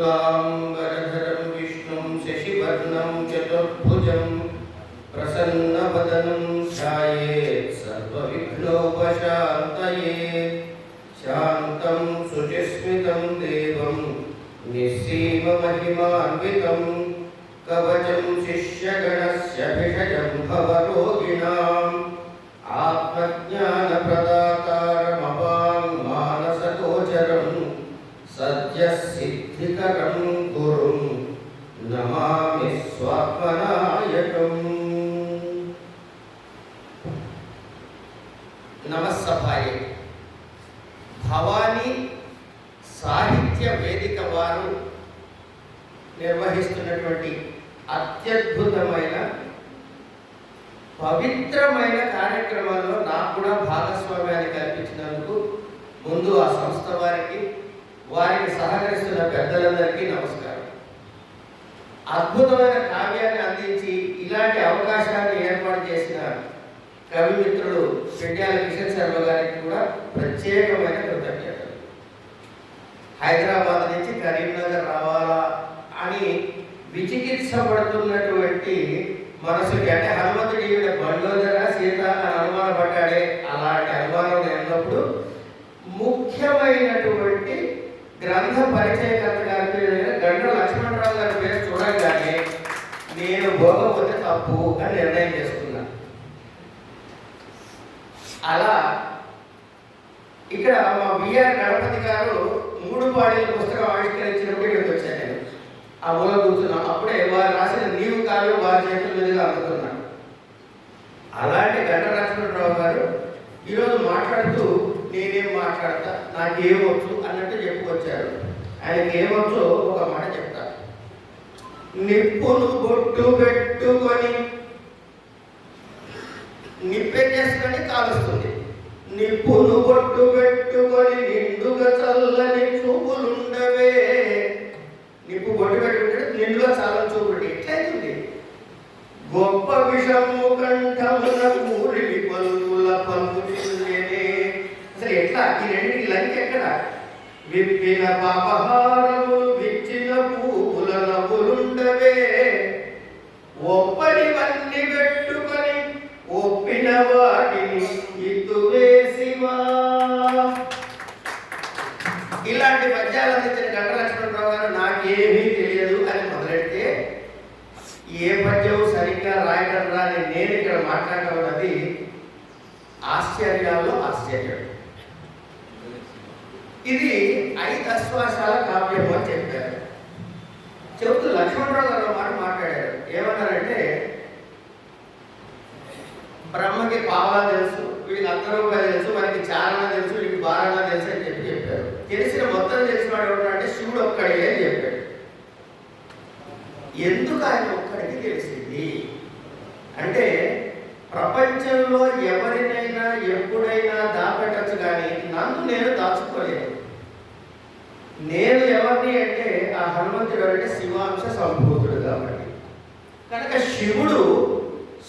शुक्लाम्बरधरं विष्णुं शशिवर्णं चतुर्भुजं प्रसन्नवदनं ध्यायेत् सर्वविघ्नोपशान्तये। शान्तं शुचिस्मितं देवं निःसीममहिमान्वितं कवचं शिष्यगणस्य भिषजं भवरोगिणाम्। आत्मज्ञानप्रदातारमवाङ् భవానీ సాహిత్య వేదిక వారు నిర్వహిస్తున్నటువంటి అత్యద్భుతమైన పవిత్రమైన కార్యక్రమాల్లో నాకు కూడా భాగస్వామ్యాన్ని కల్పించినందుకు ముందు ఆ సంస్థ వారికి వారికి సహకరిస్తున్న పెద్దలందరికీ నమస్కారం. అద్భుతమైన కావ్యాన్ని అందించి ఇలాంటి అవకాశాన్ని ఏర్పాటు చేసిన కవి మిత్రుడు పెండ్యాల కిషన్ శర్మ గారికి కూడా ప్రత్యేకమైన కృతజ్ఞతలు. హైదరాబాద్ నుంచి కరీంనగర్ రావాలా అని విచికిత్స పడుతున్నటువంటి మనసుకి అంటే హనుమంతుడి ఈవిడ బండోదర సీత అని అనుమానపడ్డాడే అలాంటి అనుమానం లేనప్పుడు ముఖ్యమైనటువంటి గ్రంథ పరిచయకర్త గారి పేరు గండ్ర లక్ష్మణరావు గారి పేరు చూడగానే నేను భోగపోతే తప్పు అని నిర్ణయం చేసుకున్నాను. అలా ఇక్కడ మా బిఆర్ గణపతి గారు మూడు పాడీల పుస్తకం ఆవిష్కరించినప్పుడు ఇక్కడికి వచ్చాను నేను. ఆ మూల కూర్చున్నాం అప్పుడే వారు రాసిన నీవు కాదు వారి చేతుల మీదుగా అందుకున్నాను అలాంటి గంట గారు ఈరోజు మాట్లాడుతూ నేనేం మాట్లాడతా నాకేమొచ్చు అన్నట్టు చెప్పుకొచ్చారు. ఆయనకి ఏమొచ్చో ఒక మాట చెప్తాను. నిప్పును బొట్టు పెట్టుకొని నిప్పెట్టేసుకొని కాలుస్తుంది. నిప్పును బొట్టు పెట్టుకొని నిండుగా చల్లని చూపులుండవే. నిప్పు బొట్టు పెట్టుకుంటే నిండుగా చల్లని చూపులు ఎట్లయితుంది? గొప్ప విషము కంఠమున కూరిమి పలుకుల పలుకుతుందేనే అసలు ఎట్లా? ఈ రెండింటికి లంక ఎక్కడ? విప్పిన పాపహారము విచ్చిన పూల నవ్వులుండవే. వాటిని ఇద్దువేసివా ఇలాంటి పద్యాలు అందించిన గంట లక్ష్మణరావు గారు నాకేమీ తెలియదు అని మొదలెడితే ఏ పద్యం సరిగ్గా రాయడం రాని నేను ఇక్కడ మాట్లాడటం అన్నది ఆశ్చర్యాల్లో ఆశ్చర్యం. ఇది ఐదు అశ్వాసాల కావ్యము అని చెప్పారు. చెబుతూ లక్ష్మణరావు గారు మాట మాట్లాడారు. ఏమన్నారంటే బ్రహ్మకి పావలా తెలుసు వీడికి అర్ధ తెలుసు మనకి చారణ తెలుసు వీడికి బారణ తెలుసు అని చెప్పి చెప్పారు. తెలిసిన మొత్తం తెలిసినవాడు ఎవరు అంటే శివుడు ఒక్కడే అని చెప్పాడు. ఎందుకు ఆయన ఒక్కడికి తెలిసింది? అంటే ప్రపంచంలో ఎవరినైనా ఎప్పుడైనా దాపెట్టచ్చు కానీ నన్ను నేను దాచుకోలేదు. నేను ఎవరిని అంటే ఆ హనుమంతుడు అంటే శివాంశ సంభూతుడు కాబట్టి. కనుక శివుడు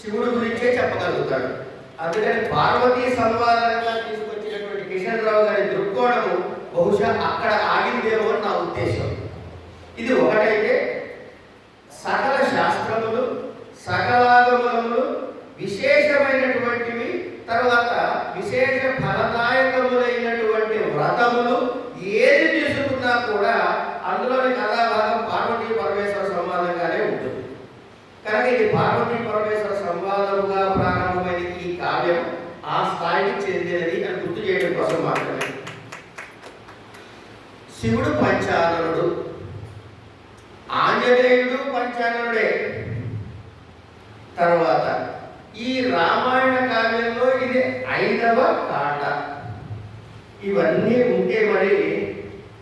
శివుడు గురించే చెప్పగలుగుతాడు. అందుకని పార్వతీ సంవాదంగా తీసుకొచ్చినటువంటి కిషన్ రావు గారి దృక్కోణము బహుశా అక్కడ ఆగిందేమో అని నా ఉద్దేశం. ఇది ఒకటైతే సకల శాస్త్రములు సకలాగములు విశేషమైనటువంటివి తర్వాత విశేష ఫలదాయకములైనటువంటి వ్రతములు ఏది తీసుకున్నా కూడా అందులోని కథాభాగం పార్వతీ పరమేశ్వర సంవాదంగానే ఉంటుంది కనుక ఇది పార్వతీ పరమేశ్వర సంవాదముగా ప్రారంభమైన ఈ కావ్యం ఆ స్థాయికి చెందినది అని గుర్తు చేయడం మాత్రమే శివుడు పంచాననుడు ఆంజనేయుడు పంచాననుడే తర్వాత ఈ రామాయణ కావ్యంలో ఇది ఐదవ కాట ఇవన్నీ ఉంటే మరి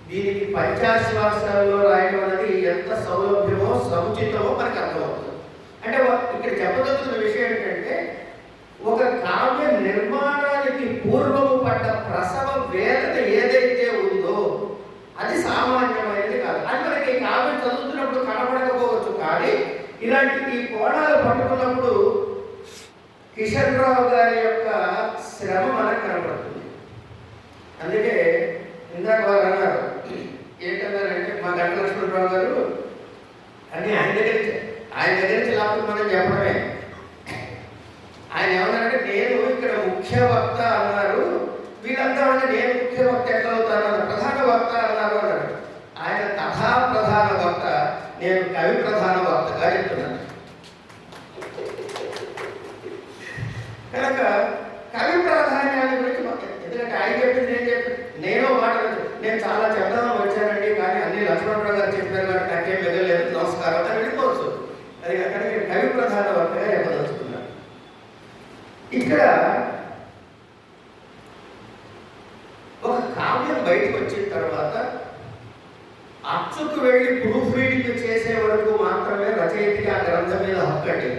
దీనికి పంచాశ్వాసాలలో రాయడం అనేది ఎంత సౌలభ్యమో సముచితమో మనకు అర్థమవుతుంది. అంటే ఇక్కడ చెప్పదలుచుకున్న విషయం ఏంటంటే ఒక కావ్య నిర్మాణ వేదన ఏదైతే ఉందో అది సామాన్యమైనది కాదు. అది మనకి కావ్యం చదువుతున్నప్పుడు కనబడకపోవచ్చు కానీ ఇలాంటి ఈ కోణాలు పట్టుకున్నప్పుడు కిషన్ రావు గారి యొక్క శ్రమ మనకు కనబడుతుంది. అందుకే ఇందాక వారు అన్నారు ఏంటన్నారంటే మా గంట లక్ష్మణరావు గారు అని ఆయన దగ్గర ఆయన దగ్గర నుంచి లాభం మనం చెప్పడమే. ఆయన ఏమన్నారంటే నేను ఇక్కడ ముఖ్య వక్త అన్నారు. వీళ్ళంతా అంటే నేను పుట్టిన వక్త ఎట్లా అవుతాను ప్రధాన వక్త అన్నారు అన్నాడు. ఆయన కథా ప్రధాన వక్త నేను కవి ప్రధాన వక్తగా చెప్తున్నాను. కనుక కవి ప్రాధాన్యాన్ని గురించి మాకు ఎందుకంటే ఆయన చెప్పింది నేను చెప్పింది నేను మాట్లాడదు నేను చాలా చెప్దామని వచ్చానండి కానీ అన్ని లక్ష్మణరావు గారు చెప్పారు కానీ నాకేం మిగలేదు. నమస్కారం. అని వెళ్ళిపోవచ్చు. అది అక్కడ నేను కవి ప్రధాన వక్తగా చెప్పదలుచుకున్నాను ఇక్కడ ఒక కావ్యం బయటకు వచ్చిన తర్వాత అచ్చుకు వెళ్ళి ప్రూఫ్ రీడింగ్ చేసే వరకు మాత్రమే రచయితకి ఆ గ్రంథం మీద హక్కు అండి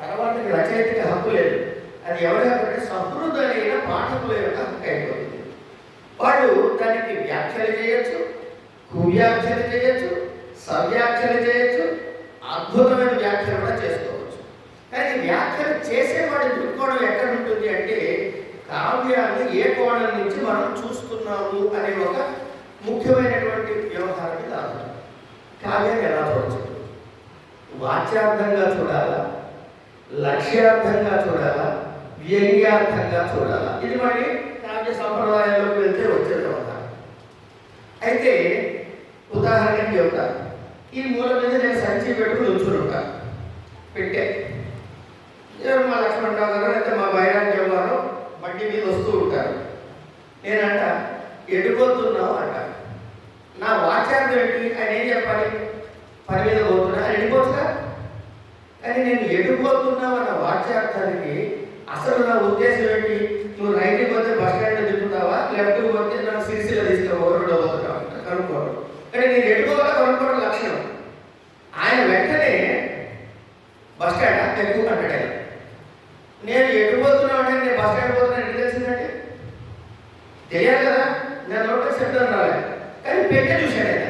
తర్వాత రచయితకి హక్కు లేదు. అది ఎవరి హక్కు అంటే సహృదయైన పాఠకుల యొక్క హక్కు అయిపోతుంది. వాళ్ళు దానికి వ్యాఖ్యలు చేయొచ్చు కువ్యాఖ్యలు చేయొచ్చు సవ్యాఖ్యలు చేయొచ్చు అద్భుతమైన వ్యాఖ్యలు కూడా చేసుకోవచ్చు. కానీ వ్యాఖ్యలు చేసేవాడి దృక్కోణం ఎక్కడ ఉంటుంది అంటే కావ్యాన్ని ఏ కోణం నుంచి మనం చూస్తున్నాము అనే ఒక ముఖ్యమైనటువంటి వ్యవహారం మీద ఆధారం కావ్యాన్ని ఎలా చూడచ్చు వాచ్యార్థంగా చూడాలా? లక్ష్యార్థంగా చూడాలా? వ్యంగ్యార్థంగా చూడాలా? ఇది మరి కావ్య సంప్రదాయంలోకి వెళ్తే వచ్చే వ్యవహారం. అయితే ఉదాహరణకి చెప్తాను. ఈ మూల మీద నేను సంచి పెట్టుకుని ఉంచుకుంటాను ఉంటాను. పెట్టే. మా లక్ష్మణరావు గారు అయితే మా బైరాగ్యం వస్తూ ఉంటారు. నేనంట ఎడిపోతున్నావు అంట. నా వాచార్థం ఏంటి? ఆయన ఏం చెప్పాలి? పని మీద పోతున్నా. ఆయన వెళ్ళిపోతున్నా కానీ నేను ఎడిపోతున్నావు అన్న వాచ్యార్థానికి అసలు నా ఉద్దేశం ఏంటి? నువ్వు రైట్కి పోతే బస్ స్టాండ్ దిగుతావా లెఫ్ట్కి పోతే నన్ను సిరిసిలో తీసుకురావు? రోడ్డు పోతున్నావు అంట. కనుక్కోవడం కానీ నేను ఎడుకోవాలా కనుక్కోవడం లక్షణం. ఆయన వెంటనే బస్ స్టాండ్? ఎక్కువ కంటాడు నేను ఎటు పోతున్నా అంటే నేను బస్ స్టాండ్ పోతున్నా ఎటు తెలిసిందండి? తెలియాలి కదా నేను నోట్లో చెప్తాను రాలే కానీ పెట్టే చూశాడు ఆయన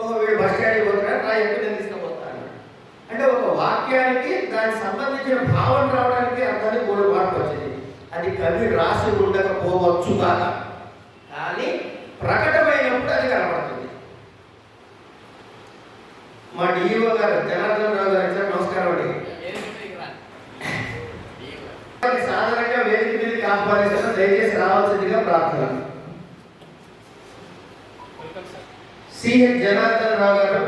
ఒక వీడు బస్ స్టాండ్కి పోతున్నాడు నా ఎక్కువ నేను తీసుకుపోతాను. అంటే ఒక వాక్యానికి దానికి సంబంధించిన భావన రావడానికి అర్థాన్ని మూడు మార్పు వచ్చింది. అది కవి రాసి ఉండకపోవచ్చు కాక. కానీ ప్రకటమైనప్పుడు అది కనబడుతుంది. మా డిఈఓ గారు జనార్దన్ రావు గారు నమస్కారం అండి. సాధారణంగా వేదిక మీదకి ఆహ్వానిస్తున్న దయచేసి రావాల్సిందిగా ప్రార్థన. సిహెచ్ జనార్దన్ రావు గారు.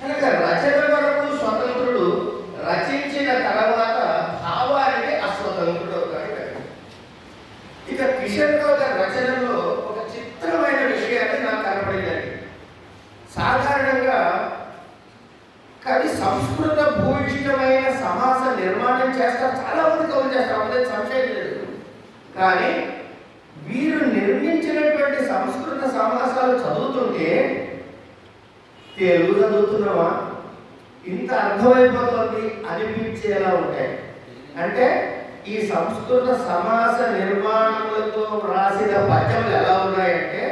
కనుక రచన వరకు స్వతంత్రుడు రచించిన తర్వాత భావానికి అస్వతంత్రుడు అవుతాడు కవి. ఇక కిషన్ రావు గారి రచనలో ఒక చిత్రమైన విషయాన్ని నాకు కనపడిందండి సాధారణంగా కవి సంస్కృత భూయిష్టమైన సమాస నిర్మాణం చేస్తారు చాలా మంది కవులు చేస్తారు అందులో సంశయం లేదు. కానీ వీరు నిర్మించినటువంటి సంస్కృత సమాసాలు చదువుతుంటే తెలుగు చదువుతున్నావా? ఇంత అర్థమైపోతుంది అనిపించేలా ఉంటాయి. అంటే ఈ సంస్కృత సమాస నిర్మాణములతో వ్రాసిన పద్యములు ఎలా ఉన్నాయంటే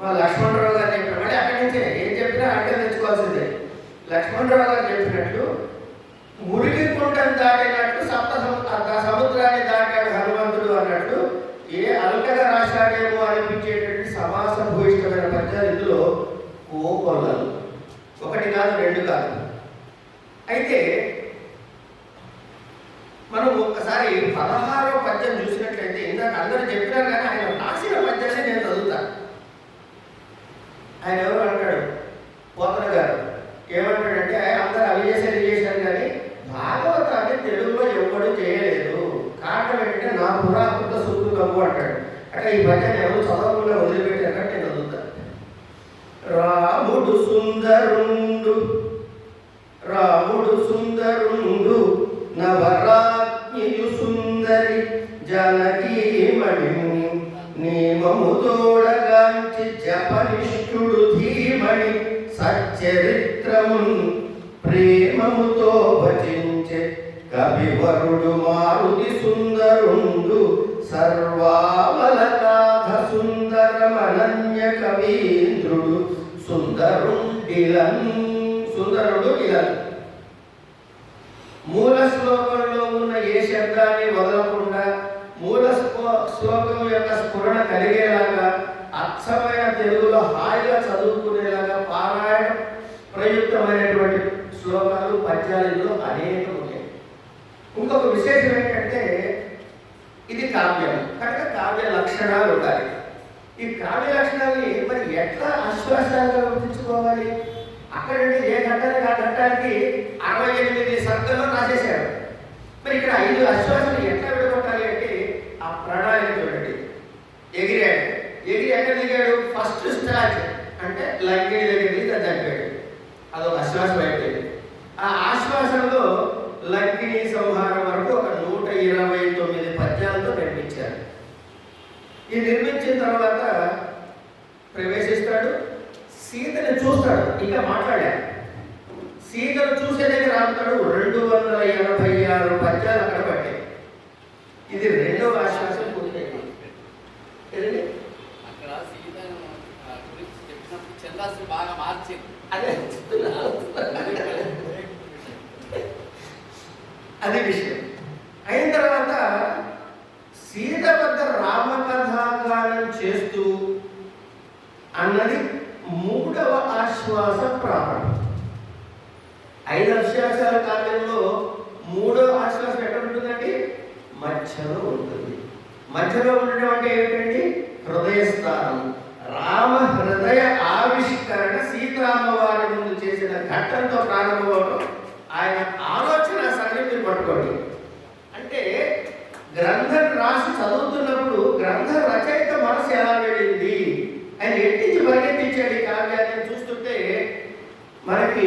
మా లక్ష్మణరావు గారు చెప్పిన మళ్ళీ అక్కడి నుంచే ఏం చెప్పినా అంటే తెచ్చుకోవాల్సిందే. లక్ష్మణరావు గారు చెప్పినట్టు మురికి కుంటను దాటినట్టు సప్త సము- సముద్రాన్ని దాటాడు హనుమంతుడు అన్నట్టు ఏ అల్కగా రాశాడేమో అనిపించేటువంటి సమాస భూయిష్టమైన పద్యాలు ఇందులో కోకొల్లలు ఒకటి కాదు రెండు కాదు. అయితే మనం ఒక్కసారి పదహారో పద్యం చూసినట్లయితే ఇందాక అందరూ చెప్పినారు కానీ ఆయన రాసిన పద్యాన్ని నేను చదువుతాను ఆయన ఎవరు అంటాడు? పోతన గారు. అక్కడ ఈ పద్యాన్ని ఎవరు చదవకుండా వదిలిపెట్టారంటే నేను చదువుతాను రాముడు సుందరుండు రాముడు సుందరుండు నవరాజ్ఞియు సుందరి జనకీమణి నియమము తోడగాంచి జపనిష్ఠుడు ధీమణి సచ్చరిత్రమును ప్రేమముతో భజించే. కవివరుడు మారుతి సుందరుండు సర్వా సుందరమనన్య కవీంద్రుడు సుందరుండిలన్ సుందరుడు ఇలన్ మూల శ్లోకంలో ఉన్న ఏ శబ్దాన్ని వదలకుండా మూల శ్లోకం యొక్క స్ఫురణ కలిగేలాగా అచ్చమైన తెలుగులో హాయిగా చదువుకునేలాగా పారాయణ ప్రయుక్తమైనటువంటి శ్లోకాలు పద్యాలు అనేక ఉన్నాయి ఇంకొక విశేషం ఏంటంటే ఇది కావ్యం. కనుక కావ్య లక్షణాలు ఉండాలి ఈ కావ్య లక్షణాలని మరి ఎట్లా అశ్వాసాలుగా గుర్తించుకోవాలి? అక్కడంటే ఏ ఘట్టానికి ఆ ఘట్టానికి అరవై ఎనిమిది సర్గల్లో రాసేశారు. మరి ఇక్కడ ఐదు అశ్వాసాలు ఎట్లా విడగొట్టాలి అంటే ఆ ప్రణాళిక చూడండి. ఎగిరాడు. ఎగిరి ఎక్కడ దిగాడు? ఫస్ట్ స్టార్ట్ అంటే లంకిడి దగ్గర దిగి చనిపోయాడు అదొక అశ్వాసం అయిపోయింది ఆ ఆశ్వాసంలో లంకిని సంహారం వరకు ఒక నూట ఇరవై తొమ్మిది పద్యాలతో నిర్మించారు ఈ నిర్మించిన తర్వాత ప్రవేశిస్తాడు. సీతని చూస్తాడు. ఇంకా మాట్లాడాడు. సీతను చూసే దగ్గర ఆపుతాడు. రెండు వందల ఎనభై ఆరు పద్యాలు అక్కడ పట్టాయి ఇది రెండవ ఆశ్వాసం పూర్తయింది ఏదండి? అక్కడ సీత గురించి చెప్పినప్పుడు చందాసుని బాగా మార్చింది అదే చెప్తున్నా. అది విషయం అయిన తర్వాత సీత వద్ద రామకథాగానం చేస్తూ అన్నది మూడవ ఆశ్వాస ప్రారంభం ఐదు ఆశ్వాసాల కాలంలో మూడవ ఆశ్వాసం ఎక్కడ ఉంటుందండి మధ్యలో ఉంటుంది మధ్యలో ఉండడం అంటే ఏమిటండి హృదయస్థానం రామ హృదయ ఆవిష్కరణ సీతారామవారి ముందు చేసిన ఘట్టంతో ప్రారంభమవడం ఆయన ఆలోచన సరళి మీరు పట్టుకోండి అంటే గ్రంథం రాసి చదువుతున్నప్పుడు గ్రంథ రచయిత మనసు ఎలా వెళ్ళింది ఆయన ఎట్టించి పరిగెత్తించాడు ఈ కావ్యాన్ని చూస్తుంటే మనకి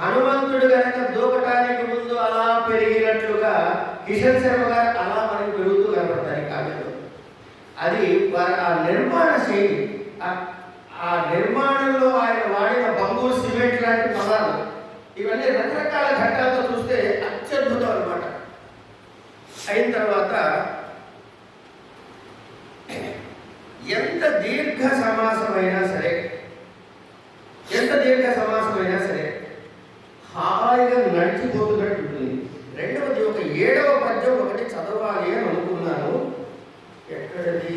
హనుమంతుడు కనుక దూకటానికి ముందు అలా పెరిగినట్లుగా కిషన్ శర్మ గారు అలా మనకి పెరుగుతూ కనబడతారు కావ్యంలో. అది ఆ నిర్మాణ శైలి ఆ- నిర్మాణంలో ఆయన వాడిన బంగూరు సిమెంట్ లాంటి పదాలు ఇవన్నీ రకరకాల ఘట్టాలతో చూస్తే అత్యద్భుతం అనమాట అయిన తర్వాత ఎంత దీర్ఘ సమాసమైనా సరే ఎంత దీర్ఘ సమాసమైనా సరే హాయిగా నడిచిపోతున్నట్టు ఉంటుంది రెండవది ఒక ఏడవ పద్యం ఒకటి చదవాలి అని అనుకున్నాను. ఎక్కడది?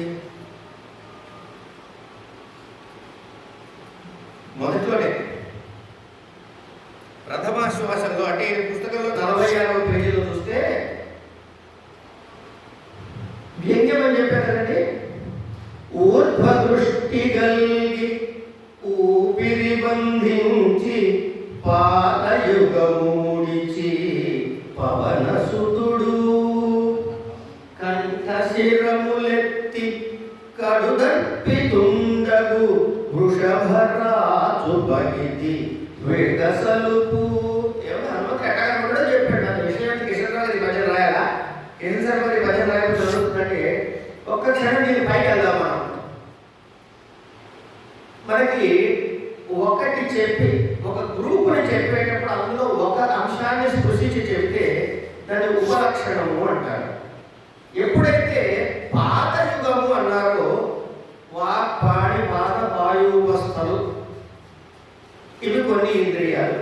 మొదట్లోనే ప్రథమాశ్వాసంలో అంటే ఈ పుస్తకంలో నలభై ఆరవ పేజీలో చూస్తే వ్యంగ్యం అని చెప్పారు కదండి. ఊర్ధ్వ కలిగి ఊపిరి బంధించి పాదయుగమూడిచి పవన సుతుడు కంఠ శిరములెత్తి కడుదప్పి తుండగు వృషభరాజు బగితి విడసలుపు కూడా చెప్పాడు. నాకు విషయం కిషన్ రావు భజన రాయాలా? కిషన్ శర్మ ఈ భజన రాయడం జరుగుతుందంటే ఒక్క క్షణం దీని పైకి వెళ్దాం మనం. మనకి ఒకటి చెప్పి ఒక గ్రూపుని చెప్పేటప్పుడు అందులో ఒక అంశాన్ని స్పృశించి చెప్తే దాన్ని ఉపలక్షణము అంటారు. ఎప్పుడైతే పాత యుగము అన్నారో వాక్ పాడి పాద వాయువస్థలు ఇవి కొన్ని ఇంద్రియాలు.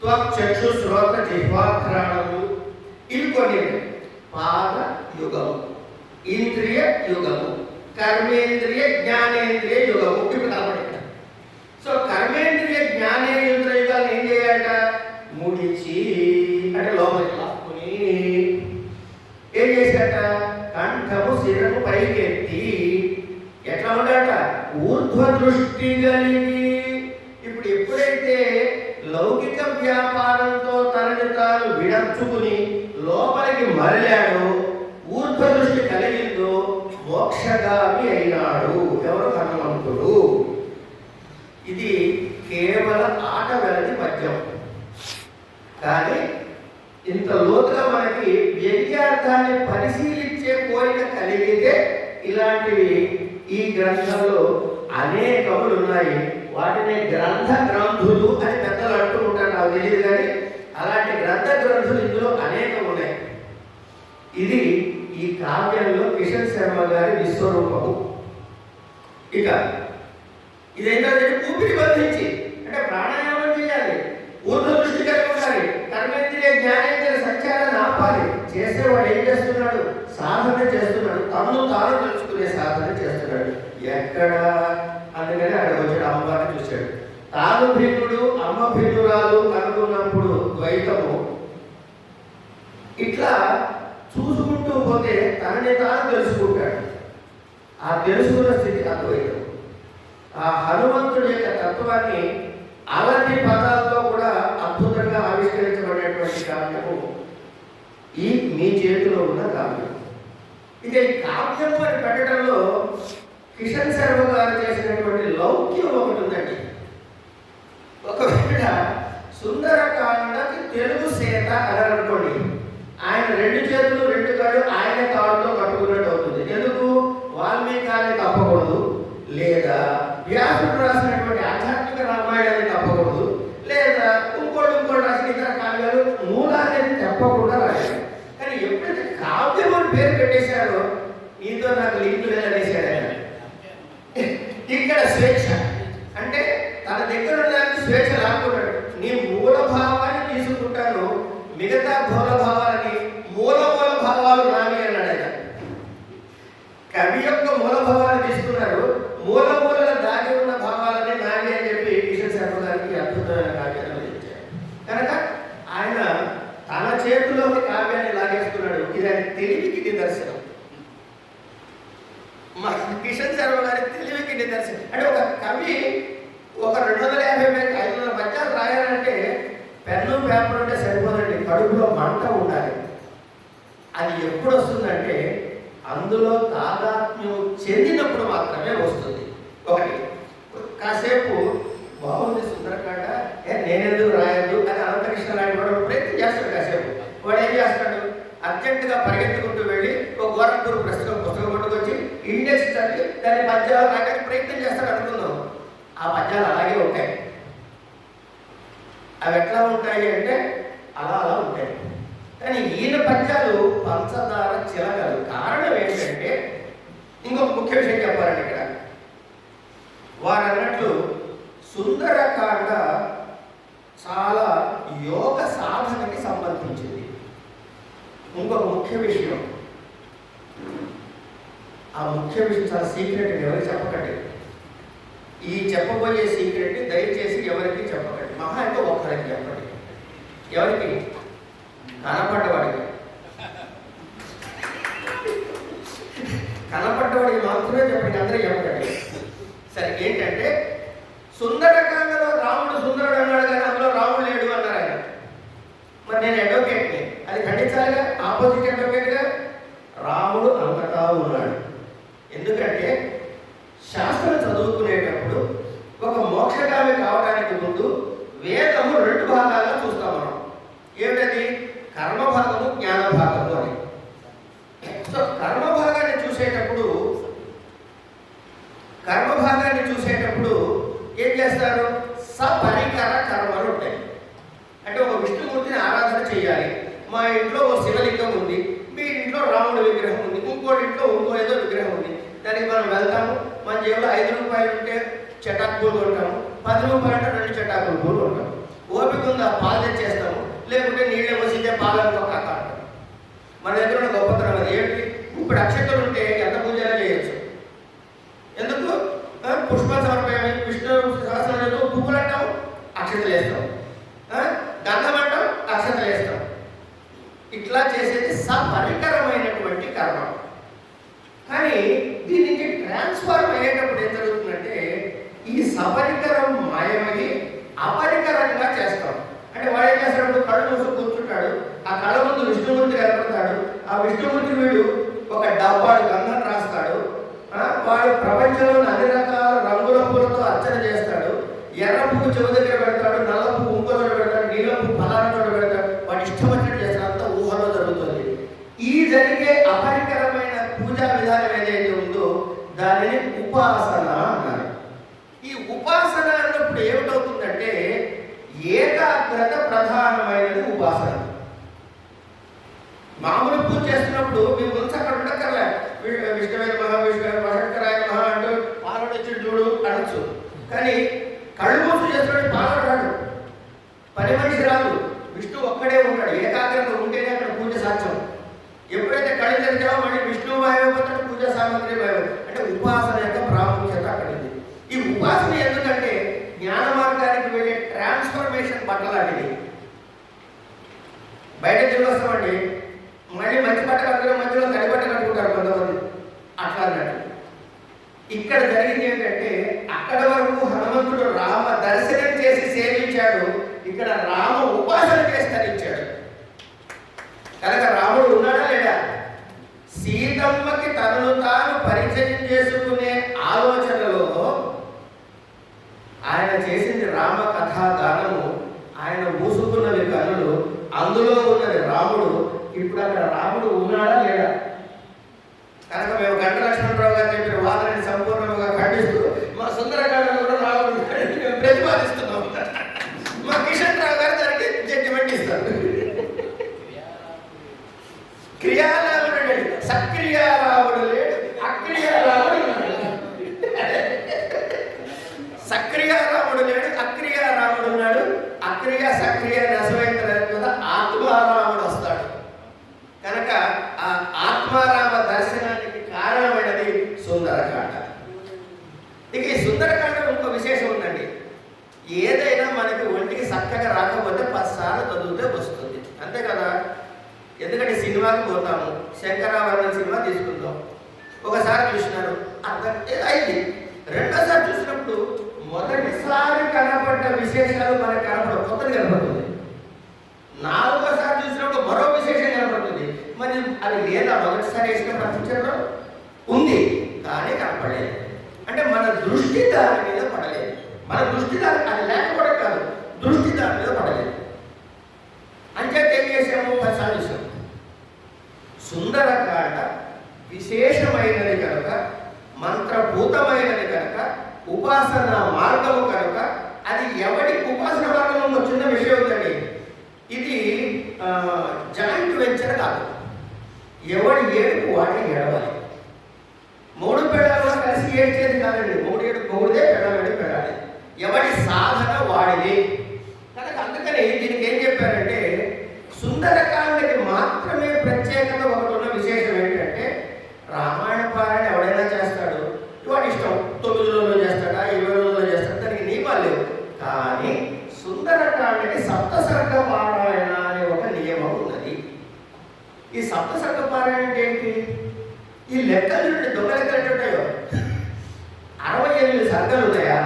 త్వక్ చక్షు శ్రోత జిహ్వాఘ్రాణము ఇవి కొన్ని పాద యుగము ఇంద్రియ యుగము కర్మేంద్రియ జ్ఞానేంద్రియ యుగము ఇవి కాబట్టి సో కర్మేంద్రియ జ్ఞానేంద్రియ యుగాలు ఏం చేయాలట? ముడిచి అంటే లోపలికి లాక్కుని ఏం చేశాట కంఠము శిరము పైకెత్తి ఎట్లా ఉండట ఊర్ధ్వ దృష్టి కలిగి. ఇప్పుడు ఎప్పుడైతే లౌకిక వ్యాపారంతో తనని తాను విడర్చుకుని లోపలికి మరలాడు ఊర్ధ్వ దృష్టి కలిగిందో మోక్షగామి అయినాడు. ఎవరు హనుమంతుడు? ఇది కేవల ఆట వెళ్ళని పద్యం. కానీ ఇంత లోతుగా మనకి వ్యంగ్యార్థాన్ని పరిశీలించే కోరిక కలిగితే ఇలాంటివి ఈ గ్రంథంలో అనేకములు ఉన్నాయి. వాటిని గ్రంథ గ్రంథులు అని పెద్దలు అంటూ ఉంటారు. నాకు తెలియదు కానీ అలాంటి గ్రంథ గ్రంథులు ఇందులో అనేకం ఉన్నాయి. ఇది ఈ కావ్యంలో కిషన్ శర్మ గారి విశ్వరూపము. ఇక ఇదేంటంటే ఊపిరి బంధించి అంటే ప్రాణాయామం చేయాలి. ఊర్ధ దృష్టి కలిగి ఉండాలి. కర్మేంద్రియ జ్ఞానేంద్రియ సంచారాన్ని ఆపాలి. చేసేవాడు ఏం చేస్తున్నాడు? సాధన చేస్తున్నాడు. తను తాను తెలుసుకునే సాధన చేస్తున్నాడు. ఎక్కడ? అందుకని అక్కడ వచ్చాడు అమ్మవారిని చూశాడు. తాను భిన్నుడు అమ్మ భిన్నురాలు అనుకున్నప్పుడు ద్వైతము ఇట్లా చూసుకుంటూ పోతే తనని తాను తెలుసుకుంటాడు. ఆ తెలుసుకున్న స్థితి అద్వైతం. ఆ హనుమంతుడి యొక్క తత్వాన్ని అలాంటి పదాలతో కూడా అద్భుతంగా ఆవిష్కరించబడినటువంటి కావ్యము ఈ మీ చేతిలో ఉన్న కావ్యం. ఇక ఈ కావ్యం అని పెట్టడంలో కిషన్ శర్మ గారు చేసినటువంటి లౌక్యం ఒకటి ఉందండి. ఒకవేళ సుందరకాండకి తెలుగు సేత అని అనుకోండి ఆయన రెండు చేతులు రెండు కాళ్ళు ఆయన కాళ్ళతో కట్టుకున్నట్టు అవుతుంది. ఎందుకు? వాల్మీకాన్ని తప్పకూడదు. లేదా వ్యాసుడు రాసినటువంటి ఆధ్యాత్మిక రామాయణాన్ని తప్పకూడదు. లేదా ఇంకోటి ఇంకోటి రాసిన ఇతర కావ్యాలు మూలాన్ని తప్పకుండా రాయాలి. కానీ ఎప్పుడైతే కావ్యం అని పేరు పెట్టేశారో నీతో నాకు లింక్ లేదనేసాడు ఆయన ఇక్కడ స్వేచ్ఛ. అంటే తన దగ్గర ఉన్నదానికి స్వేచ్ఛ లాక్కున్నాడు నీ మూల భావాన్ని తీసుకుంటాను మిగతా మూల భావాలని మూల మూల భావాలు నావి అన్నాడు ఆయన. కవి యొక్క మూల భావాన్ని తీసుకున్నారు మూల మూల దాగి ఉన్న భావాలని నావి అని చెప్పి కిషన్ శర్మ గారికి అద్భుతమైన కావ్యాన్ని అందించారు కనుక ఆయన తన చేతిలోకి కావ్యాన్ని లాగేసుకున్నాడు ఇది ఆయన తెలివికి నిదర్శనం మా కిషన్ శర్మ గారి తెలివికి నిదర్శనం అంటే ఒక కవి ఒక రెండు వందల యాభై పేజీ ఐదు వందల పద్యాలు రాయాలంటే పెన్ను పేపర్ ఉంటే సరిపోదండి కడుపులో మంట ఉండాలి అది ఎప్పుడు వస్తుందంటే అందులో తాదాత్మ్యం చెందినప్పుడు మాత్రమే వస్తుంది ఒకటి కాసేపు బాగుంది సుందరకాండ ఏ నేనెందుకు రాయద్దు అని అనంతకృష్ణ రాయడు వాడు ప్రయత్నం చేస్తాడు కాసేపు వాడు ఏం చేస్తాడు అర్జెంటుగా పరిగెత్తుకుంటూ వెళ్ళి ఒక గోరఖ్పూర్ పుస్తకం పుస్తకం పట్టుకొచ్చి ఇండెక్స్ చదివి దాని పద్యాలు రాయడానికి ప్రయత్నం చేస్తాడు అనుకుందాం ఆ పద్యాలు అలాగే ఉంటాయి అవి ఎట్లా ఉంటాయి అంటే అలా అలా ఉంటాయి కానీ ఈయన పద్యాలు పంచదార చిలకలు కారణం ఏంటంటే ఇంకొక చెప్పారండి ఇక్కడ. వారు అన్నట్లు సుందరకాండ చాలా యోగ సాధనకి సంబంధించింది. ఇంకొక ముఖ్య విషయం. ఆ ముఖ్య విషయం చాలా సీక్రెట్ ఎవరికి చెప్పకండి. ఈ చెప్పబోయే సీక్రెట్ దయచేసి ఎవరికి చెప్పకండి. మహా అంటే ఒక్కరికి చెప్పండి. ఎవరికి? కనపడ్డవాడికి. కనపడ్డవాడికి మాత్రమే చెప్పండి అందరూ చెప్పకండి. సరే ఏంటంటే సుందరకాండలో రాముడు సుందరుడు అన్నాడు కానీ అందులో రాముడు లేడు అన్నారు ఆయన. మరి నేను అడ్వకేట్ని అది ఖండించాలిగా? ఆపోజిట్ అడ్వకేట్గా రాముడు అంతటా ఉన్నాడు. ఎందుకంటే శాస్త్రం చదువుకునేటప్పుడు ఒక మోక్షగామి కావడానికి ముందు వేదము రెండు భాగాలుగా చూస్తాం మనం. ఏమిటది? కర్మ భాగము జ్ఞాన భాగము అని. సో కర్మ భాగాన్ని చూసేటప్పుడు కర్మ భాగాన్ని చూసేటప్పుడు ఏం చేస్తారు సపరికర కర్మలు ఉంటాయి అంటే ఒక విష్ణుమూర్తిని ఆరాధన చేయాలి మా ఇంట్లో ఓ శివలింగం ఉంది మీ ఇంట్లో రాముడి విగ్రహం ఉంది ఇంకోటి ఇంట్లో ఇంకో ఏదో విగ్రహం ఉంది దానికి మనం వెళ్తాము. మన జేబులో ఐదు రూపాయలు ఉంటే చటాకు పూలు కొంటాము పది రూపాయలు అంటే రెండు చటాకులు పూలు కొంటాము ఓపిక ఉందా? పాలు తెచ్చేస్తాము. లేకుంటే నీళ్ళే వసితే పాలను ఒక మన దగ్గర ఉన్న గొప్పతనం అది. ఏంటి? ఇప్పుడు అక్షతలు ఉంటే ఎంత పూజలు చేయొచ్చు? ఎందుకు? పుష్ప పుష్పాలు విష్ణు సహస్రం పువ్వులు అంటాం అక్షతలు వేస్తాం ఆ, గంధం అంటాం అక్షతలు వేస్తాం ఇట్లా చేసేది సపరి కర్మ కానీ దీని నుంచి ట్రాన్స్ఫార్మ్ అయ్యేటప్పుడు ఏం జరుగుతుందంటే ఈ సపరికరం మాయమయ్యి అపరికరంగా చేస్తాం. అంటే వాడు ఏం చేస్తాడు? కళ్ళు మూసుకు కూర్చుంటాడు. ఆ కళ్ళ ముందు విష్ణుమూర్తి కనపడతాడు. ఆ విష్ణుమూర్తి వీడు ఒక డబ్బాడు గంధం రాస్తాడు. వాడు ప్రపంచంలోని అన్ని రకాల రంగుల పూలతో అర్చన చేస్తాడు. ఎర్ర పువ్వు చెవు దగ్గర పెడతాడు నల్ల పువ్వు ఇంకో చోట పెడతాడు నీలం పువ్వు ఫలానా చోట పెడతాడు. వాడు ఇష్టం వచ్చినట్టు చేస్తాడు. అంతా ఊహలో జరుగుతుంది. ఈ జరిగే అపరికరమైన పూజా విధానం ఏదైతే ఉందో దానిని ఉపాసన జాగ్రత్త ప్రధానమైనది ఉపాసన. మామూలు పూజ చేస్తున్నప్పుడు మీ మనసు అక్కడ ఉండక్కర్లే. విష్ణువేరు మహా విష్ణు మహంకరాయ మహా అంటూ పాలడు వచ్చి చూడు అనొచ్చు. కానీ కళ్ళు మూసు చేస్తున్నాడు పాలడు రాడు పని మనిషి రాదు. విష్ణు ఒక్కడే ఉంటాడు. ఏకాగ్రత ఉంటేనే అక్కడ పూజ సాధ్యం. ఎప్పుడైతే కళ్ళు తెరిచావో మళ్ళీ విష్ణు భయమైపోతాడు పూజ సామగ్రి భయం అంటే ఉపాసన వాటికి బయట తిరిగి మళ్ళీ మంచి బట్ట కట్టుకునే మధ్యలో తడి బట్ట కట్టుకుంటారు కొంతమంది. అట్లా అన్నట్టు ఇక్కడ జరిగింది ఏంటంటే అక్కడ వరకు హనుమంతుడు రామ దర్శనం చేసి సేవించాడు. ఇక్కడ రామ ఉపాసన చేసి తరించాడు. కనుక రాముడు ఉన్నాడా లేడా? సీతమ్మకి తనను తాను పరిచయం చేసుకునే ఆలోచనలో ఆయన చేసింది రామ కథా గానము ఆయన మూసుకున్నవి కనులు అందులో ఉన్నది రాముడు ఇప్పుడు అక్కడ రాముడు ఉన్నాడా లేడా? కనుక మేము గంట లక్ష్మణరావు గారు చెప్పిన వాదన సంపూర్ణంగా ఖండిస్తూ మా సుందరకాండలో కూడా రాముడు ఉన్నాడని మేము ప్రతిపాదిస్తున్నాం మా కిషన్ రావు గారు దానికి జడ్జిమెంట్ ఇస్తారు క్రియారాముడు లేడు సక్రియారాముడు లేడు అక్రియారాముడు ఉన్నాడు. సక్రియారాముడు లేడు అక్రియారాముడు ఉన్నాడు అక్రియ సక్రియ రసమైన తర్వాత ఆత్మారాముడు వస్తాడు కనుక ఆ ఆత్మారామ దర్శనానికి కారణమైనది సుందరకాండ ఇక ఈ సుందరకాండ ఇంకో విశేషం ఉందండి ఏదైనా మనకి ఒంటికి చక్కగా రాకపోతే పదిసార్లు చదివితే వస్తుంది అంతే కదా ఎందుకంటే సినిమాకి పోతాము శంకరాభరణం సినిమా తీసుకుందాం ఒకసారి చూసినారు అర్థం ఏ- అయింది రెండోసారి చూసినప్పుడు మొదటిసారి కనపడ్డ విశేషాలు మనకు కనపడవు కొత్తది కనపడుతుంది నాలుగోసారి చూసినప్పుడు మరో విశేషం కనపడుతుంది మరి అది లేదా మొదటిసారి వేసినప్పుడు ఆ పిక్చర్లో ఉంది కానీ కనపడలేదు అంటే మన దృష్టి దాని మీద పడలేదు మన దృష్టి దాని అది లేకపోవడం కాదు దృష్టి దాని మీద పడలేదు అంటే ఏం చేసాము పదిసార్లు చూసాము సుందరకాండ విశేషమైనది కనుక మంత్రభూతమైనది కనుక ఉపాసన మార్గము కనుక అది ఎవడి ఉపాసన మార్గం చిన్న విషయం ఉందండి ఇది జాయింట్ వెంచర్ కాదు ఎవడి ఏడుపు వాడి ఏడవాలి మూడు పెడాలు కూడా కలిసి ఏడ్చేది కాదండి మూడు ఏడు మూడుదే పెడవేడి పెడాలి ఎవడి సాధన వాడిది కనుక అందుకని దీనికి ఏం చెప్పారంటే సుందరకాండకి మాత్రమే ప్రత్యేకత ఒకటి ఉన్న విశేషం ఏంటంటే రామాయణ పారాయణ ఎవడైనా చేస్తాడు వాడి ఇష్టం తొమ్మిది రోజులు చేస్తాడా ఇరవై రోజులు చేస్తాడా దానికి నియమాలు లేవు కానీ సుందరకాండకి సప్తసర్గ పారాయణ అనే ఒక నియమం ఉన్నది ఈ సప్తసర్గ పారాయణ అంటే ఏంటి ఈ లెక్కలు చూడండి దొంగ లెక్కలు ఎట్లా ఉంటాయో? అరవై ఎనిమిది సంఘాలు ఉన్నాయా?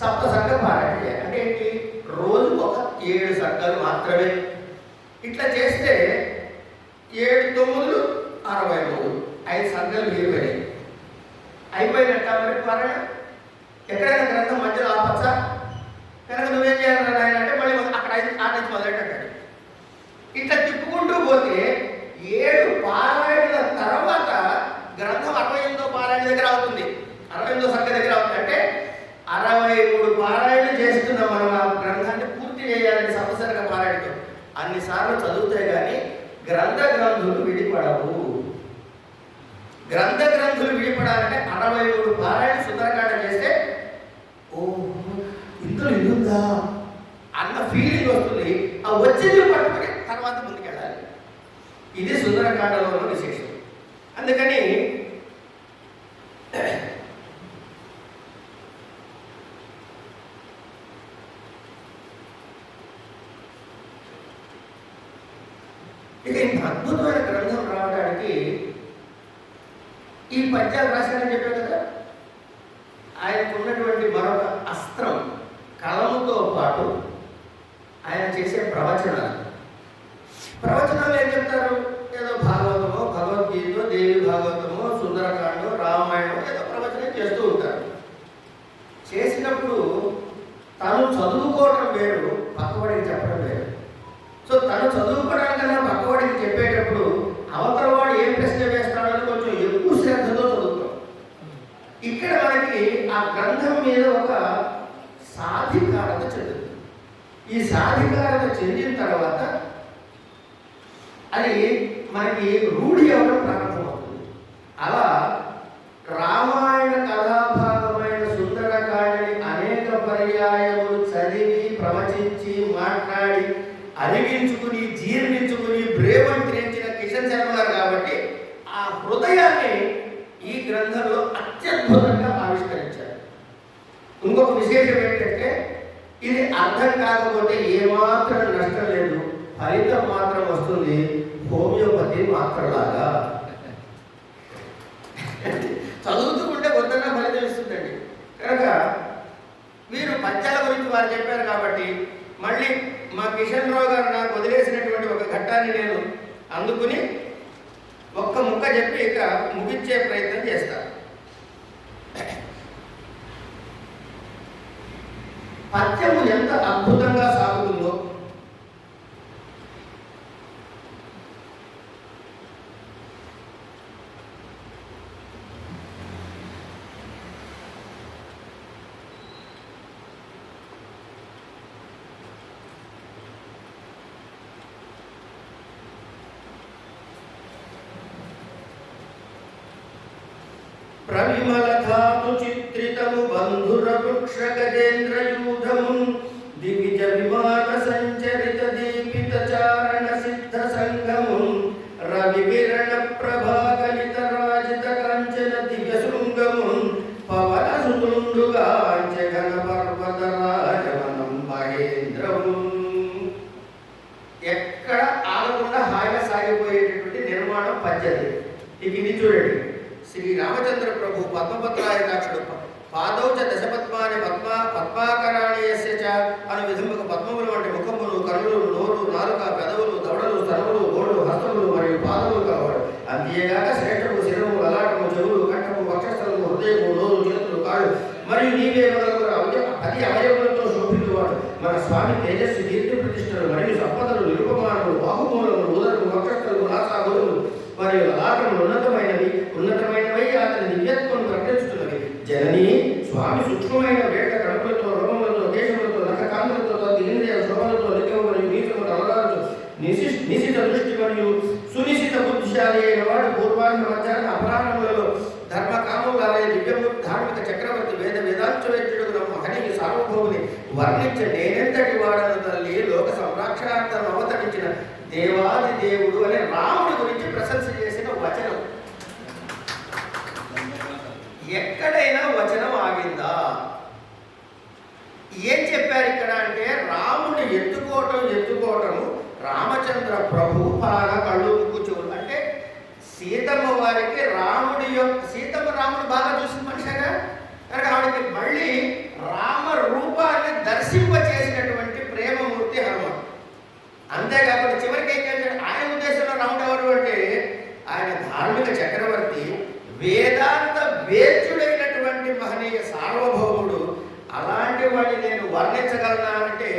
సప్త సర్గ పారాయణ అంటే ఏంటి? రోజు ఒక ఏడు సంఘాలు మాత్రమే. ఇట్లా చేస్తే ఏడు తొమ్మిదిలు అరవై మూడు. ఐదు సంఘాలు ఇరవై అయిపోయినట్ట మరి మరణ ఎక్కడైనా గ్రంథం మధ్యలో ఆపచ్చా? కనుక నువ్వేం చేయాలన్నా ఆయన అంటే మళ్ళీ అక్కడ ఐదు ఆ నుంచి మొదలెట్టాడు. ఇట్లా తిప్పుకుంటూ పోతే ఏడు పాల తర్వాత గ్రంథం అరవై ఎనిమిదో పారాయణ దగ్గర అవుతుంది అరవై ఎనిమిదో సంఖ్య దగ్గర అవుతుంది అంటే అరవై మూడు పారాయణలు చేస్తున్నాం మనం ఆ గ్రంథాన్ని పూర్తి చేయాలని సంవత్సరంగా పారాయణతో అన్నిసార్లు చదివితే కానీ గ్రంథ గ్రంథులు విడిపడవు. గ్రంథ గ్రంథులు విడిపడాలంటే అరవై మూడు పారాయణ సుందరకాండ చేస్తే ఓ ఇందులో ఇది ఉందా అన్న ఫీలింగ్ వస్తుంది. ఆ వచ్చింది పట్టుకుని తర్వాత ముందుకెళ్ళాలి. ఇది సుందరకాండలో విశేషం. అందుకని ఇక ఇంత అద్భుతమైన గ్రంథం రావడానికి ఈ పద్యాలు రాశారని చెప్పారు కదా ఆయనకు ఉన్నటువంటి మరొక అస్త్రం కలముతో పాటు ఆయన చేసే ప్రవచనాలు ప్రవచనాలు ఏం చెప్తారు ఏదో భాగవతమో భగవద్గీత దేవి భాగవతమో సుందరకాండో రామాయణం ఏదో ప్రవచనం చేస్తూ ఉంటారు చేసినప్పుడు తను చదువుకోవడం వేరు పక్కవాడికి చెప్పడం వేరు సో తను చదువుకోవడానికన్నా పక్కవాడికి చెప్పేటప్పుడు అవతల వాడు ఏ ప్రశ్న వేస్తాడని కొంచెం ఎక్కువ శ్రద్ధతో చదువుతాం ఇక్కడ మనకి ఆ గ్రంథం మీద ఒక సాధికారత చెందుతుంది ఈ సాధికారత చెందిన తర్వాత అది మనకి రూఢి అవ్వడం ప్రారంభమవుతుంది. అలా రామాయణ కథాభాగమైన సుందరకాండని అనేక పర్యాయములు చదివి ప్రవచించి మాట్లాడి అరిగించుకుని జీర్ణించుకుని ప్రేమంత్రించిన కిషన్ శర్మ గారు కాబట్టి ఆ హృదయాన్ని ఈ గ్రంథం అత్యద్భుతంగా ఆవిష్కరించారు ఇంకొక విశేషం ఏంటంటే ఇది అర్థం కాకపోతే ఏమాత్రం నష్టం లేదు. ఫలితం మాత్రం వస్తుంది. హోమియోపతి మాత్రలాగా. చదువుతూ ఉంటే వద్దన్న ఫలితం ఇస్తుందండి. కనుక మీరు పద్యాల గురించి వారు చెప్పారు కాబట్టి మళ్ళీ మా కిషన్ రావు గారు నాకు వదిలేసినటువంటి ఒక ఘట్టాన్ని నేను అందుకుని ఒక్క ముక్క చెప్పి ఇక ముగించే ప్రయత్నం చేస్తాను పద్యము ఎంత అద్భుతం ఇక ఇది చూడండి. శ్రీ రామచంద్ర ప్రభు పద్మపత్రాయకాక్షుడు పాదౌచ దశపద్మాని పద్మ పద్మాకరాణీయస్య చ అను విధముగా పద్మములు వంటి ముఖములు కన్నులు నోరు నాలుక పెదవులు దవడలు స్తనములు గోళ్ళు హస్తములు మరియు పాదములు కావాలి అంతేగాక శ్రేష్టము శిరము లలాటము చెవులు కంఠము వక్షస్థలము హృదయము నోరు చేతులు కాళ్ళు మరియు నీవే మొదలగు అవయ పది అవయవులతో శోభిల్లువాడు మన స్వామి తేజస్సు కీర్తి ప్రతిష్టలు మరియు సంపద మరియు లలాటములు ఉన్నతమైనవి ఉన్నతమైనవై అతని దివ్యత్వం ప్రకటిస్తున్నవి. జనని స్వామి సూక్ష్మమైన వేట కడుపులతో రోమములతో దేశములతో నఖకాంతులతో తద్దింద్రియ శోభలతో నిత్యము మరియు నీచము రమణాలతో నిశి నిశిత దృష్టి మరియు సునిశిత బుద్ధిశాలి అయిన వాడు పూర్వాన్ని మధ్యాహ్న అపరాహములలో ధర్మ కాములాలయ దివ్యము ధార్మిక చక్రవర్తి వేద వేదాంతవేద్యుడు మహనీయ సార్వభౌముని వర్ణించండి నేనెంతటి వాడను తల్లి లోక సంరక్షణార్థం అవతరించిన దేవాది దేవుడు అనే రాముడి గురించి ప్రశంస చేసిన వచనం ఎక్కడైనా వచనం ఆగిందా ఏం చెప్పారు ఇక్కడ అంటే రాముని ఎత్తుకోవటం ఎత్తుకోవటము రామచంద్ర ప్రభు పాల కళ్ళు ముక్కు చెవులు అంటే సీతమ్మ వారికి రాముడి యొక్క సీతమ్మ రాముడు బాగా చూసిన మనిషిగా కనుక ఆవిడకి మళ్ళీ రామ రూపాన్ని దర్శింప చేసినటువంటి ప్రేమమూర్తి హనుమ అంతేకాకుండా చివరికి ఏం చేశాడు ఆయన ఉద్దేశంలో రాముడు ఎవరు అంటే ఆయన ధార్మిక చక్రవర్తి వేదాంత వేద్యుడైనటువంటి మహనీయ సార్వభౌముడు అలాంటి వాడిని నేను వర్ణించగలనా అంటే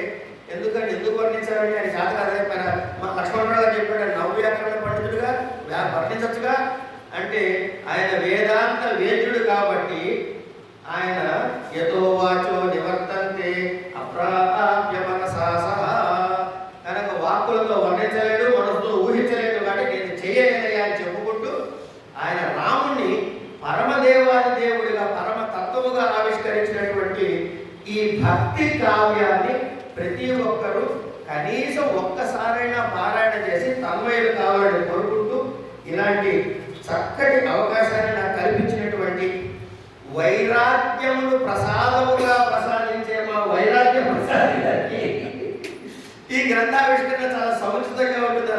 ఎందుకంటే ఎందుకు వర్ణించాలంటే ఆయన శాత కథ చెప్పారా మా లక్ష్మణరావు గారు చెప్పాడు నవ్వ్యాకరణ పండితుడుగా వ్యా- వర్ణించచ్చుగా అంటే ఆయన వేదాంత వేద్యుడు కాబట్టి ఆయన యతో వాచో నివర్తంతే అప్రాప్య మనసా సహా కనుక వాక్కులతో వర్ణించలేడు మనసుతో ఊహించలేడు కాబట్టి నేను చేయలేదయ్యా అని చెప్పుకుంటూ ఆయన రాముణ్ణి పరమదేవాది దేవుడిగా పరమ తత్వముగా ఆవిష్కరించినటువంటి ఈ భక్తి కావ్యాన్ని ప్రతి ఒక్కరూ కనీసం ఒక్కసారైనా పారాయణ చేసి తన్మయులు కావాలని కోరుకుంటూ ఇలాంటి చక్కటి అవకాశాన్ని నాకు కల్పించినటువంటి వైరాగ్యమును ప్రసాదముగా ప్రసాదించే మా వైరాగ్య ప్రసాదానికి ఈ గ్రంథావిష్కరణ చాలా సముచితంగా ఉంటుంది.